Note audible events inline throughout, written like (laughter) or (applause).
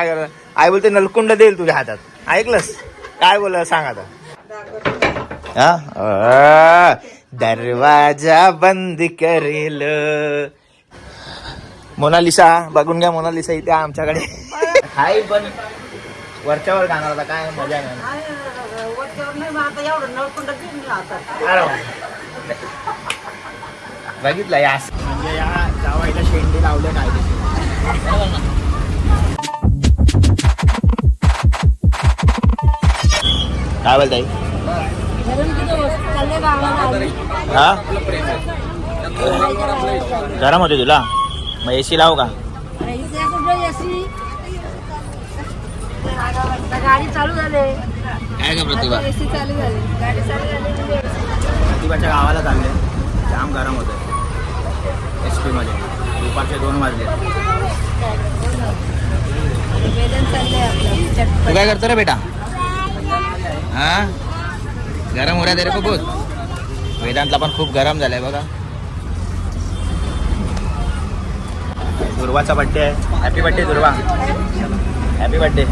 काय करणार? आई बोलते नलकुंड देईल तुझ्या हातात. ऐकलंस? काय बोल सांग आता. हा? अ, दरवाजा बंद करेल. मोनालिसा बघून घ्या मोनालिसा इथे आमच्याकडे. हाय पण वरच्यावर गाणार आता काय मजा नाही. बघितलं या. म्हणजे या जावायला शेंडी लावल्या काय काय बोलताय? हा? गरम होते तुला? मग एसी लावू का? गाडी चालू झाले काय का प्रतिभा? एसी चालू झाली गाडी चालू झाली प्रतिभाच्या गावाला चालले. जाम गरम होतं एसमध्ये. दुपारचे दोन वाजले. तू काय करतो रे बेटा? हा? गरम हो रहा तेरे को बहुत वेदांतला पण खूप गरम झालाय बघा. दुर्वाचा बड्डे आहे. Happy birthday Durva. Happy birthday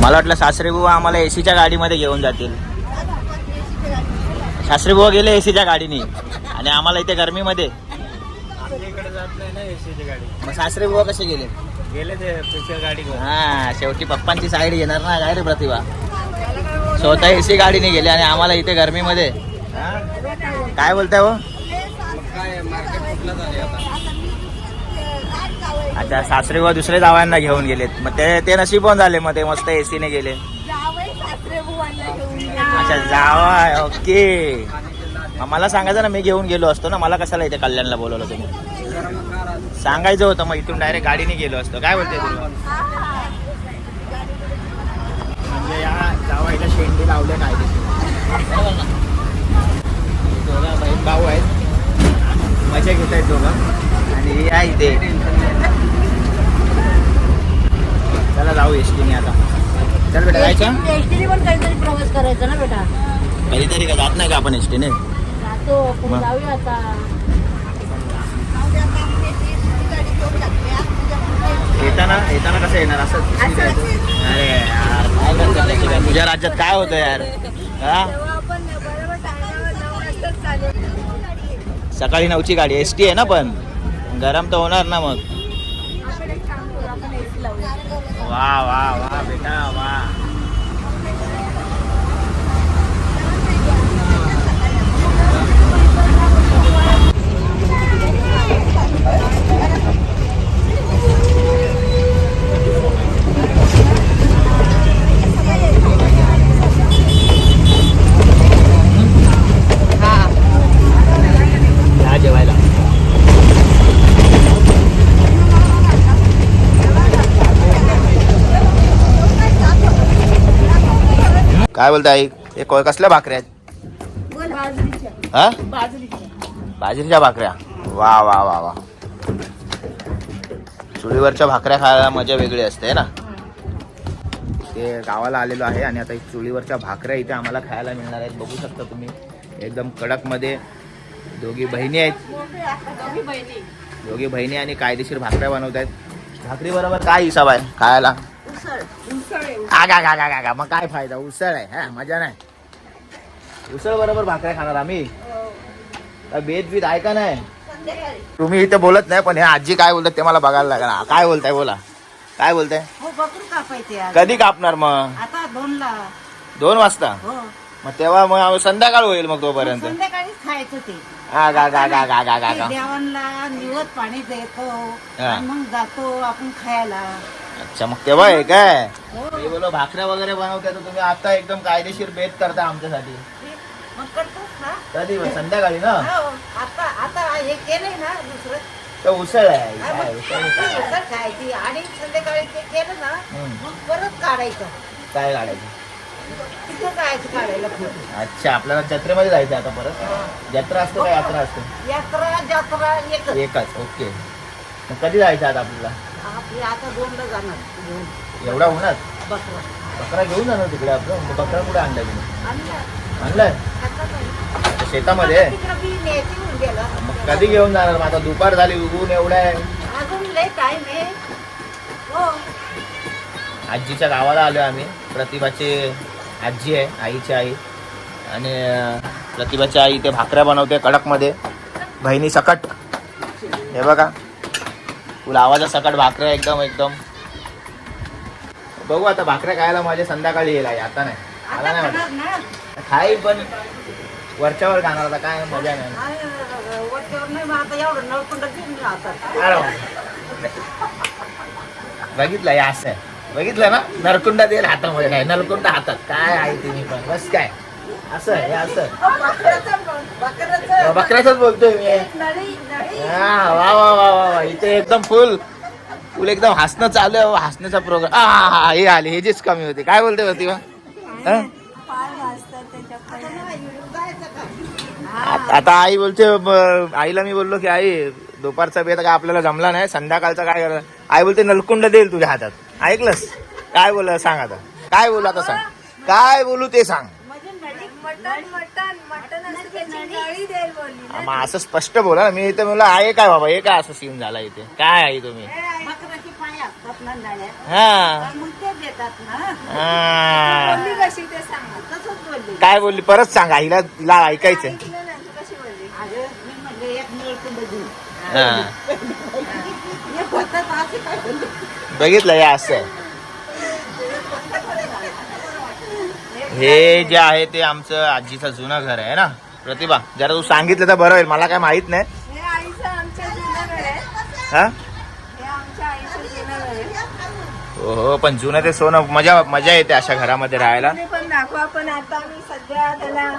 मला वाटलं सासरे बुवा आम्हाला एसीच्या गाडीमध्ये घेऊन जातील. सासरे बुवा गेले एसीच्या गाडीने. आणि आम्हाला इथे गरमीमध्ये. मग सासरे बुवा कसे गेले? गेले ते स्पेशल गाडी घेऊन हा शेवटी पप्पांची साईड घेणार ना काय रे प्रतिभा? स्वतः एसी गाडीने गेले आणि आम्हाला इथे गरमीमध्ये. काय बोलताय हो? काय मार्केट कुठलं झाले आता अच्छा सासरे व दुसरे जावांना घेऊन गेलेत. मग ते ते नशीब पण झाले मग ते मस्त एसीने गेले. अच्छा जावा ओके. मला सांगायचं ना मी घेऊन गेलो असतो ना मला कशाला इथे कल्याणला बोलवलं तुम्ही? सांगायचं होतं मग इथून डायरेक्ट गाडीने गेलो असतो. काय बोलते तुला म्हणजे या जावायला शेंडी लावले काय दोघं बहीण भाऊ आहेत. मजा घेत आहेत दोघं. आणि आहे इथे. चला जाऊ एसटीने आता. चल बेटा जायचं? एसटीने पण कधीतरी प्रवास करायचा ना बेटा. कधीतरी का जात नाही का आपण एसटीने? जातो पण? जाऊया आता. येताना येताना कसं येणार? असं अरे यार काय करतो? तुझ्या राज्यात काय होतं यार? हा? सकाळी नऊची गाडी एस टी आहे ना पण? गरम तर होणार ना मग. वा वा वा बेटा वा या जेवायला काय बोलता आई हे कोय कसल्या भाकऱ्या आहेत? बाजरीच्या. हा? भाकऱ्या? वा वा वा वा. चुलीवरच्या भाकऱ्या खायला मजा वेगळी असते ना? ते गावाला आलेलो आहे आणि आता चुलीवरच्या भाकऱ्या इथे आम्हाला खायला मिळणार आहेत. बघू शकता तुम्ही. एकदम कडकमध्ये दोघी बहिणी आहेत. दोघी बहिणी आणि कायदेशीर भाकऱ्या बनवत आहेत भाकरी बरोबर काय हिसाब आहे खायला? आगा गा गा गा गा मग काय फायदा? उसळ आहे हा मजा नाही. उसळ बरोबर भाकऱ्या खाणार आम्ही. काय बेत बीत आहे का नाही? तुम्ही इथे बोलत नाही पण हे आजी काय बोलतात ते मला बघायला लागणार काय बोलताय बोला. काय बोलताय? हो कधी कापणार मग? दोन वाजता? हो. मग तेव्हा मग संध्याकाळ होईल मग तोपर्यंत. संध्याकाळीच खायचं ते. हा गा गा गा गा गा गा ते गा देवांना निवत पाणी देतो हा. मग जातो आपण खायला. अच्छा मग तेव्हा आहे काय? हो मी बोलो भाकऱ्या वगैरे बनवते तर तुम्ही आता एकदम कायदेशीर बेत करता आमच्यासाठी. मग करतोस ना कधी संध्याकाळी ना? हो आता आता हे केलंय ना दुसरं. तर उसळ आहे. हा, काय मग उसळ ती काय? उसळ खायची आणि संध्याकाळी ते केलं ना हम्म. मग परत काढायचं. काय काढायचं? तिथं जायचं काढायला फोटो अच्छा आपल्याला जत्रेमध्ये जायचं आता परत? जत्रा असते का यात्रा असते? यात्रा जत्रा एकच. एकच ओके. मग कधी जायचं आता आपल्याला? आपली आता दोनला जाणार. घेऊन एवढा होणार बकरा. बकरा घेऊन जाणार तिकडे आपलं? मग बकरा कुठे आणलाय तुम्ही आणलं आणलाय? आता नाही. शेतामध्ये तिकडं बी न्यायची होऊन गेला. मग कधी घेऊन जाणार? मग आता दुपार झाली उगून एवढा आहे. अजून लय टाइम आहे. आजीच्या गावाला आलो आम्ही. प्रतिभाची आजी आहे आईची आई. आणि अं, प्रतिभाची आई ते भाकऱ्या बनवते कडकमध्ये. बहिणी सकट. हे बघा. तुला आवाजा सकट भाकऱ्या एकदम एकदम. बघू आता भाकऱ्या खायला माझ्या संध्याकाळी येईल आता नाही. मला नाही वाटत. खाईल पण वरच्यावर खाणार आता काय मजा नाही. बघितलं हे असं. बघितलं ना? नरकुंडा देईल हातामध्ये. काय नरकुंडा हातात. काय आहे तुम्ही पण? बस काय? असं हे असं बकऱ्याच बोलतोय मी. हा वा वा वा वा वा. इथे एकदम फुल फुल एकदम हसणं चालू आहे हसण्याचा प्रोग्राम हा हे आले हे जेच कमी होते. काय बोलते प्रतिभा आता आई बोलते आईला मी बोललो की आई दुपारचा बेत काय आपल्याला जमला नाही. संध्याकाळचा काय करा आई बोलते नलकुंड देईल तुझ्या हातात. ऐकलंस? काय बोल सांग आता. काय बोलू आता सांग. काय बोलू ते सांग. असं. मग असं स्पष्ट बोला ना. मी इथे म्हणलं आहे काय बाबा? हे काय असं सीन झाला इथे? काय आहे तुम्ही? काय बोलली? परत सांग. आईला तिला ऐकायचंय. ऐकलं ना तू कशी बोलली अगं मी म्हणले एक नळकुंड देऊ हा. एक होतं तर असं काय बोलले बघितलं हे असं आहे हे जे आहे ते आमचं आजीचं जुनं घर आहे ना? प्रतिभा जरा तू सांगितलं तर बरं होईल. मला काय माहीत नाही. हे हा? पण जुनं ते सोनं मजा मजा येते अशा घरामध्ये राहायला.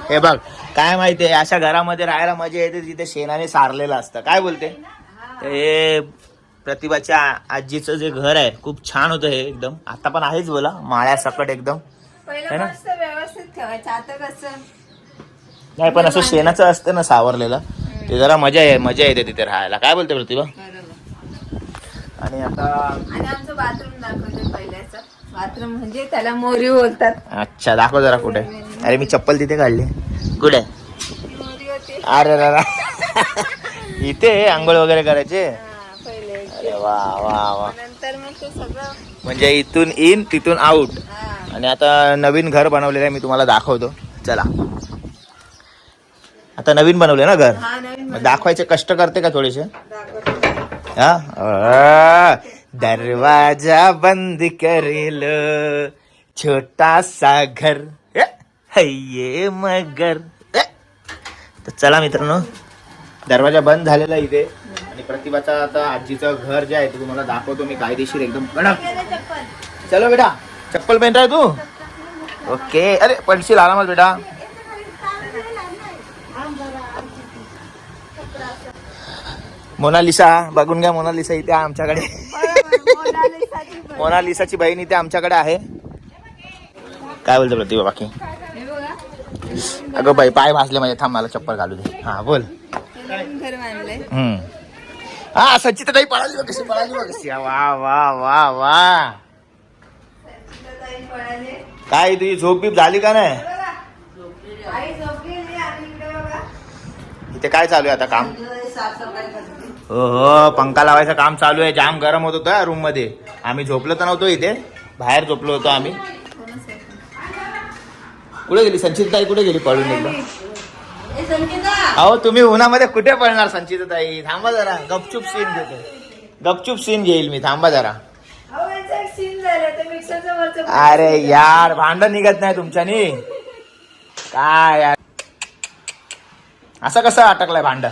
हे बघ काय माहितीये अशा घरामध्ये राहायला मजा येते तिथे शेणाने सारलेलं असतं. काय बोलते? हे. प्रतिभाच्या आजीचं जे घर आहे खूप छान होतं हे एकदम. आता पण आहेच बोला माळ्या सकट एकदम. पहिलं ना? मस्त व्यवस्थित ठेवायचं. आता कसं? नाही पण असं शेणाचं असतं ना सावरलेलं ते जरा मजा आहे मजा येते तिथे राहायला. काय बोलते प्रतिभा? आणि आता आणि आमचं बाथरूम दाखवते पहिल्याचं. बाथरूम म्हणजे त्याला मोरी बोलतात. अच्छा दाखव जरा कुठे. अरे मी चप्पल तिथे काढली. कुठे? ती मोरी होती. अरे रा इथे आंघोळ वगैरे करायचे? हा, पहिले अरे वा वा वा. नंतर मग ते सगळं म्हणजे इथून इन तिथून आउट हा आणि आता नवीन घर बनवलेलं आहे मी तुम्हाला दाखवतो. चला. आता नवीन बनवले ना घर? दाखवायचे कष्ट करते का थोडेसे? हा? दरवाजा बंद करेल. छोटासा घर. ए, हय्ये मगर. तर चला मित्रांनो. दरवाजा बंद झालेला इथे. आणि प्रतिभाचा आता आजीचं घर जे आहे ते तुम्हाला दाखवतो. मी कायदेशीर एकदम कडक. चलो बेटा. चप्पल पहन रहा है तू? ओके अरे पडशील मत बेटा। मोनालिसा बघून घ्या मोनालिसा इथे आहे आमच्याकडे. मोनालिसाची बहीण. इथे आमच्याकडे आहे. काय बोलतो प्रतिभा बाकी? अगं बाई पाय भाजले माझे. थांब मला चप्पल घालू दे. हा बोल. हा सचिता ताई पळाली बघ कशी पळाली बघ कशी. वा वा वा वा. काय तुझी झोप बीप झाली का नाही? इथे काय चालू आहे आता काम? हो हो पंखा लावायचं काम चालू आहे. जाम गरम होत होतं रूममध्ये. आम्ही झोपलो तर नव्हतो इथे. बाहेर झोपलो होतो आम्ही. कुठे गेली? संचित ताई कुठे गेली पळून एकदा? अहो तुम्ही उन्हामध्ये कुठे पळणार संचित ताई थांबा जरा. गपचूप सीन घेतो. गपचूप सीन घेईल मी. थांबा जरा अहो यांचा एक सीन झाला ते मिक्सरचं वरचं अरे यार भांडण निघत नाही तुमच्यानी. काय यार? असं कसं अटकलंय भांड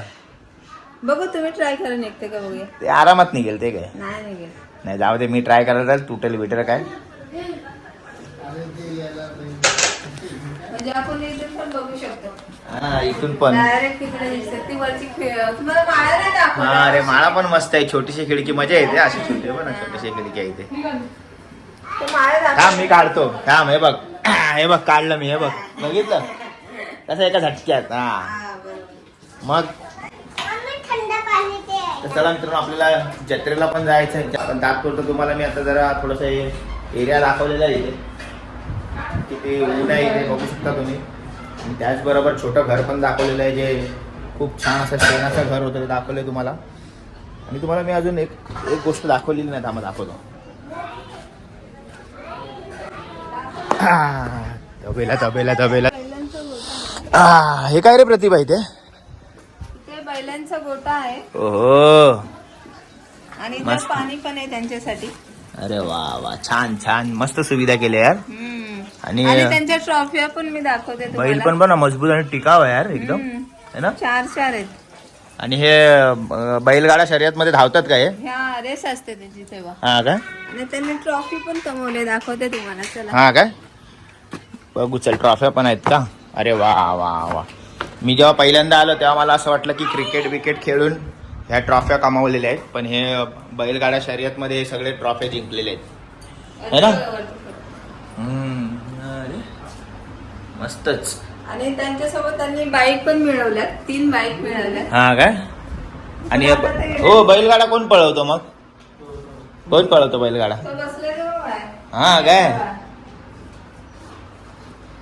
बघू तुम्ही ट्राय करा निघते का बघूया? ते आरामात निघेल ते काय? नाही निघेल. नाही जाऊ दे मी ट्राय करायला जाईल तुटेल बिटेल काय? म्हणजे आपण इथून पण बघू शकतो. हा इथून पण. डायरेक्ट तिकडे दिसते. ती वरची खि- तुम्हाला माळा नाही दाखवत? हा अरे माळा पण मस्त आहे छोटीशी खिडकी मजा येते अशी छोटी पण छोटीशी खिडकी आहे इथे. थांब मी काढतो. थांब हे बघ. हे बघ काढलं मी हे बघ. बघितलं? कसं एका झटक्यात. हा. मग? तर चला मित्रांनो आपल्याला जत्रेला पण जायचं आहे. पण दाखवतो तुम्हाला. मी आता जरा थोडस एरिया दाखवलेला आहे इथे. किती ऊन आहे इथे बघू शकता तुम्ही. आणि त्याचबरोबर छोटं घर पण दाखवलेलं आहे जे खूप छान असं शेणाचं घर होतं ते दाखवलंय तुम्हाला. आणि तुम्हाला मी अजून एक एक गोष्ट दाखवलेली नाही थांबा दाखवतो. (coughs) तबेला तबेला तबेला. बैलांचा गोटा आहे. आ, हे काय रे प्रतिभा इथे? इथे बैलांचा गोटा आहे. ओहो. आणि इथे मस्त. पाणी पण आहे त्यांच्यासाठी. अरे वा वा. छान छान. मस्त सुविधा केल्या यार. हम्म. आणि आणि त्यांच्या ट्रॉफिया पण मी दाखवते बैल तुम्हाला पण बघ ना मजबूत आणि टिकाव आहे यार एकदम. है ना? चार चार आहेत. आणि हे अं, बैलगाडा शर्यत मध्ये धावतात काय ह्या रेस असते त्याची तेव्हा. हा काय? आणि त्यांनी ट्रॉफी पण कमवले दाखवते तुम्हाला. चला. हा काय? बघू चल ट्रॉफ्या पण आहेत का? अरे वा वा वा. मी जेव्हा पहिल्यांदा आलो तेव्हा मला असं वाटलं की क्रिकेट विकेट खेळून ह्या ट्रॉफ्या कमावलेल्या आहेत. पण हे बैलगाडा शर्यतमध्ये हे सगळे ट्रॉफ्या जिंकलेले आहेत. है ना? मस्तच. आणि त्यांच्यासोबत त्यांनी बाईक पण मिळवल्यात तीन बाईक मिळवल्या हा काय? आणि हे बैलगाडा कोण पळवतो मग? कोण पळवतो बैलगाडा? हा काय?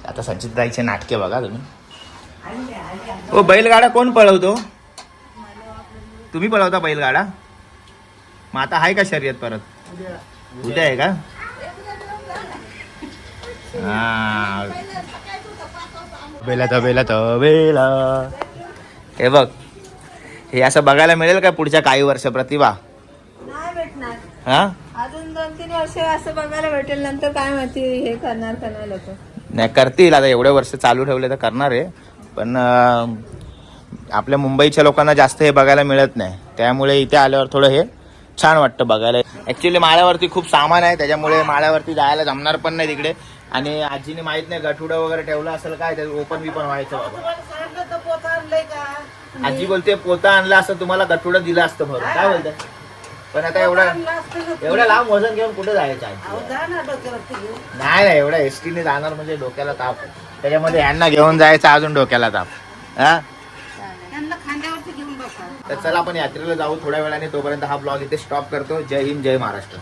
आता संचित ताईचे नाटके बघा तुम्ही. हो बैलगाडा कोण पळवतो? तुम्ही पळवता बैलगाडा? मग आता आहे का शर्यत परत? उद्या आहे का? हा. बेला तबेला तबेला हे बघ हे असं बघायला मिळेल का पुढच्या काही वर्ष प्रतिभा? नाही भेटणार. हा? अजून दोन तीन वर्ष असं बघायला भेटेल नंतर काय माहिती हे करणार का नाही लोक. नाही करतील. आता एवढे वर्ष चालू ठेवले तर करणार आहे. पण आपल्या मुंबईच्या लोकांना जास्त हे बघायला मिळत नाही. त्यामुळे इथे आल्यावर थोडं हे छान वाटतं बघायला. ऍक्च्युली माळ्यावरती खूप सामान आहे. त्याच्यामुळे माळ्यावरती जायला जमणार पण नाही तिकडे. आणि आजीने माहीत नाही गठुडं वगैरे ठेवलं असेल काय ते ओपन बी पण व्हायचं बाबा. आजी बोलते पोता आणला असं तुम्हाला गठुडं दिलं असतं भरून काय बोलताय? पण आता एवढं आणलं असतं ना. एवढं लांब वजन घेऊन कुठे जायचं घेऊन नाही नाही एवढ्या एस टीने जाणार म्हणजे डोक्याला ताप. त्याच्यामध्ये ह्यांना घेऊन जायचं अजून डोक्याला ताप. हा? तर चला आपण यात्रेला जाऊ थोड्या वेळाने तोपर्यंत हा ब्लॉग इथे स्टॉप करतो. जय हिंद जय महाराष्ट्र.